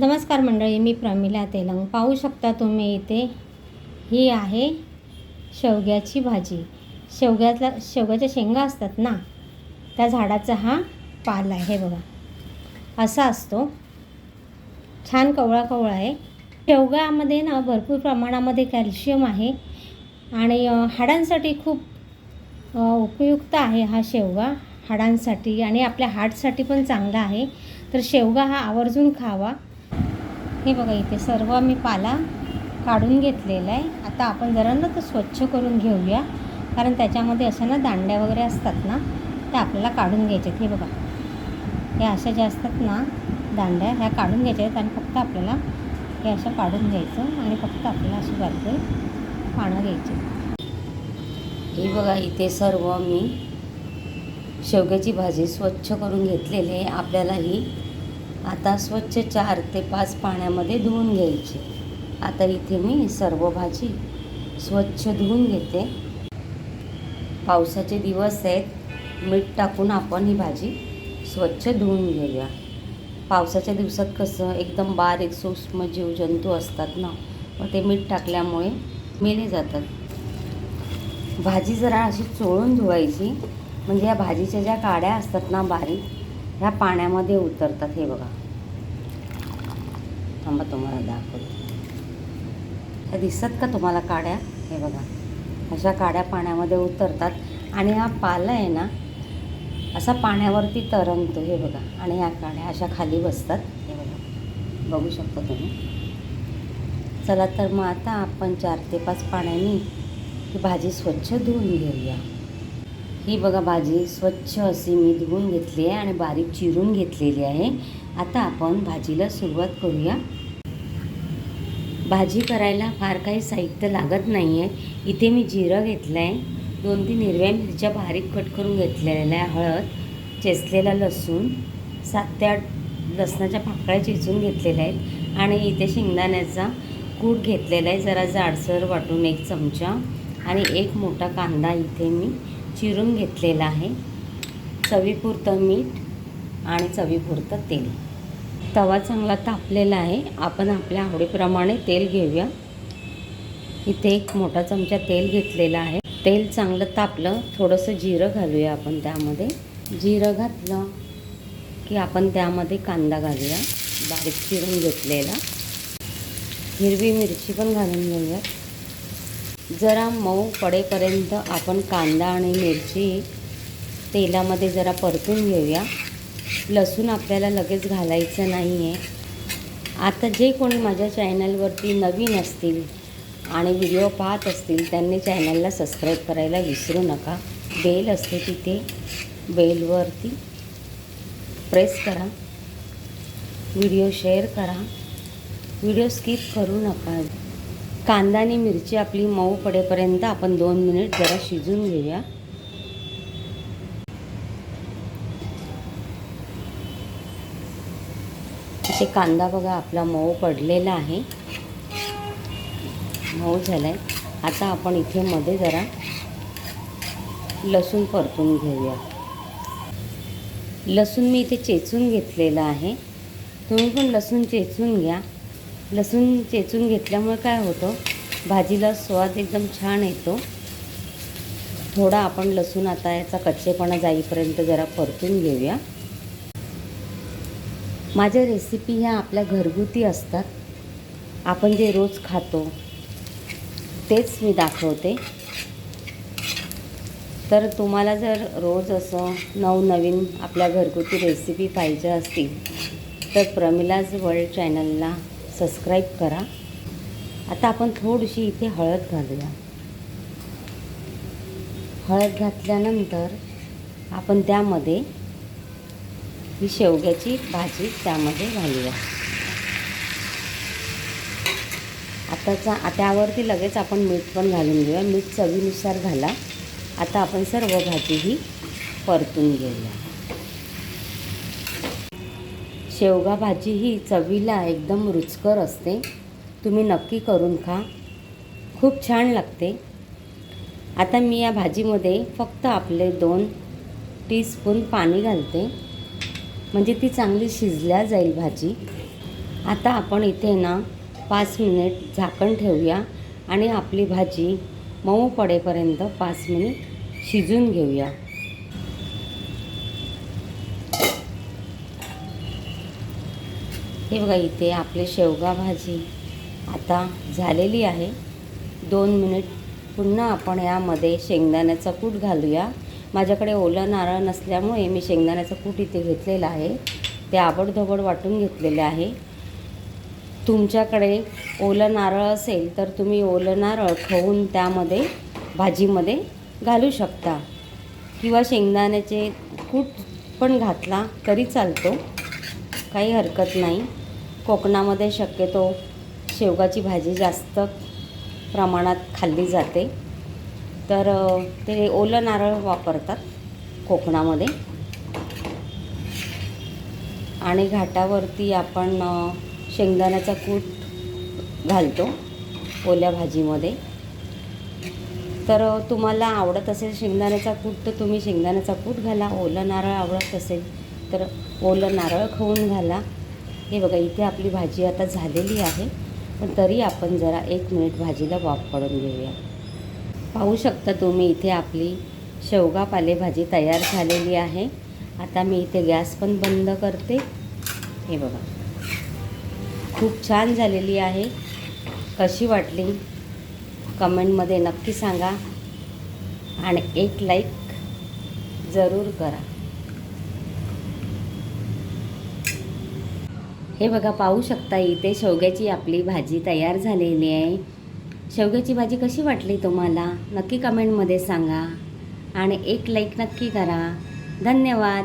नमस्कार मंडळी मी प्रमिला तेलंग. पाहू शकता तुम्ही इथे ही आहे शेवग्याची भाजी. शेवग्यातला शेवग्याच्या शेंगा असतात ना त्या झाडाचा हा पाला आहे बघा. असा असतो. छान कवळा कवळा आहे. शेवगामध्ये ना भरपूर प्रमाणामध्ये कॅल्शियम आहे आणि हाडांसाठी खूप उपयुक्त आहे हा शेवगा हाडांसाठी आणि आपल्या हार्टसाठी पण चांगला आहे. तर शेवगा हा आवर्जून खावा. हे बघा इथे सर्व मी पाला काढून घेतलेला आहे. आता आपण जरा ना तो स्वच्छ करून घेऊया कारण त्याच्यामध्ये असं ना दांड्या वगैरे असतात ना त्या आपल्याला काढून घ्यायच्यात हे बघा हे अशा ज्या असतात ना दांड्या ह्या काढून घ्यायच्या आहेत आणि फक्त आपल्याला हे अशा काढून घ्यायचं आणि फक्त आपल्याला अशी बारके पानं घ्यायची हे बघा इथे सर्व मी शेवग्याची भाजी स्वच्छ करून घेतलेली आहे. आपल्याला ही आता स्वच्छ चार ते पाच पाण्यामध्ये धुवून घ्यायची. आता इथे मी सर्व भाजी स्वच्छ धुवून घेते. पावसाचे दिवस आहेत. मीठ टाकून आपण ही भाजी स्वच्छ धुवून घेऊया. पावसाच्या दिवसात कसं एकदम बारीक सूक्ष्म जीवजंतू असतात ना मग ते मीठ टाकल्यामुळे मेले जातात. भाजी जरा अशी चोळून धुवायची. म्हणजे या भाजीच्या ज्या काड्या असतात ना बारीक ह्या पाण्यामध्ये उतरतात हे बघा. थांबा तुम्हाला दाखवते. ह्या दिसतात का तुम्हाला काड्या? हे बघा. अशा काड्या पाण्यामध्ये उतरतात आणि हा पाला आहे ना असा पाण्यावरती तरंगतो हे बघा. आणि ह्या काड्या अशा खाली बसतात. हे बघा. बघू शकता तुम्ही. चला तर मग आता आपण चार ते पाच पाण्याने ही भाजी स्वच्छ धुवून घेऊया. ही बघा भाजी स्वच्छ अशी मी धुवून घेतली आहे आणि बारीक चिरून घेतलेली आहे. आता आपण भाजीला सुरुवात करूया. भाजी करायला फार काही साहित्य लागत नाही आहे इथे मी जिरं घेतलं आहे दोन तीन हिरव्या मिरच्या बारीक कट करून घेतलेल्या आहे. हळद चेचलेला लसूण सात ते आठ लसणाच्या पाकळ्या चेचून घेतलेल्या आहेत. आणि इथे शेंगदाण्याचा कूट घेतलेला आहे. जरा जाडसर वाटून एक चमचा. आणि एक मोठा कांदा इथे मी चिरून घेतलेलं आहे. चवीपुरतं मीठ आणि चवीपुरतं तेल. तवा चांगला तापलेला आहे. आपण आपल्या आवडीप्रमाणे तेल घेऊया. इथे एक मोठा चमचा तेल घेतलेला आहे. तेल चांगलं तापलं थोडंसं जिरं घालूया आपण त्यामध्ये. जिरं घातलं की आपण त्यामध्ये कांदा घालूया. बारीक चिरून घेतलेला. हिरवी मिरची पण घालून घेऊयात. जरा मऊ पडेपर्यंत आपण कांदा आणि मिरची तेलामध्ये जरा परतून घेऊया. लसूण आपल्याला लगेच घालायचं नाही आहे आता जे कोणी माझ्या चॅनलवरती नवीन असतील आणि व्हिडिओ पाहत असतील त्यांनी चॅनलला सबस्क्राईब करायला विसरू नका. बेल असते तिथे. बेलवरती प्रेस करा. व्हिडिओ शेअर करा. व्हिडिओ स्किप करू नका. कांदा आणि मिरची आपली मऊ पडेपर्यंत आपण दोन मिनिट जरा शिजून घेऊया. इथे कांदा बघा आपला मऊ पडलेला आहे. मऊ झाला आहे आता आपण इथे मध्ये जरा लसूण परतून घेऊया. लसूण मी इथे चेचून घेतलेलं आहे. तुम्ही पण लसूण चेचून घ्या. लसूण चेचून घेतल्यामुळे काय होतं? भाजीला स्वाद एकदम छान येतो. थोडा आपण लसूण आता याचा कच्चेपणा जाईपर्यंत जरा परतून घेऊया. माझ्या रेसिपी ह्या आपल्या घरगुती असतात. आपण जे रोज खातो तेच मी दाखवते. तर तुम्हाला जर रोज असं नवनवीन आपल्या घरगुती रेसिपी पाहिजे असतील तर प्रमिलाज वर्ल्ड चॅनलला सबस्क्राईब करा. आता आपण थोडीशी इथे हळद घालूया. हळद घातल्यानंतर आपण त्यामध्ये ही शेवग्याची भाजी त्यामध्ये घालूया. आताचा त्यावरती लगेच आपण मीठ पण घालून घेऊया. मीठ चवीनुसार घाला. आता आपण सर्व भाजी ही परतून घेऊया. शेवगा भाजी ही चवीला एकदम रुचकर असते. तुम्ही नक्की करून खा. खूप छान लागते. आता मी या भाजीमध्ये फक्त आपले दोन टीस्पून पाणी घालते. म्हणजे ती चांगली शिजल्या जाईल भाजी. आता आपण इथे ना पाच मिनिट झाकण ठेवूया आणि आपली भाजी मऊ पडेपर्यंत पाच मिनिट शिजून घेऊया. हे बघा इथे आपली शेवगा भाजी आता झालेली आहे. दोन मिनिट पुन्हा आपण यामध्ये शेंगदाण्याचा कूट घालूया. माझ्याकडे ओलं नारळ नसल्यामुळे मी शेंगदाण्याचं कूट इथे घेतलेला आहे. ते आबडधोबड वाटून घेतलेले आहे. तुमच्याकडे ओलं नारळ असेल तर तुम्ही ओलं नारळ खवून त्यामध्ये भाजीमध्ये घालू शकता. किंवा शेंगदाण्याचे कूट पण घातला तरी चालतो. काही हरकत नाही. कोकणामध्ये शक्यतो शेवगाची भाजी जास्त प्रमाणात खाल्ली जाते. तर ते ओलं नारळ वापरतात कोकणामध्ये. आणि घाटावरती आपण शेंगदाण्याचा कूट घालतो ओल्या भाजीमध्ये. तर तुम्हाला आवडत असेल शेंगदाण्याचा कूट तर तुम्ही शेंगदाण्याचा कूट घाला. ओलं नारळ आवडत असेल तर ओलं नारळ खाऊन घाला. हे बघा इथे आपली भाजी आता झालेली आहे. पण तरी आपण जरा एक मिनिट भाजीला वाफ काढून घेऊया. पाहू शकता तुम्ही इथे आपली शेवगा पालेभाजी तयार झालेली आहे. आता मी इथे गॅस पण बंद करते. हे बघा. खूप छान झालेली आहे. कशी वाटली? कमेंटमध्ये नक्की सांगा. आणि एक लाईक जरूर करा. हे बघा पाहू शकता इथे शेवग्याची आपली भाजी तयार झालेली आहे. शेवग्याची भाजी कशी वाटली तुम्हाला? नक्की कमेंटमध्ये सांगा. आणि एक लाईक नक्की करा. धन्यवाद.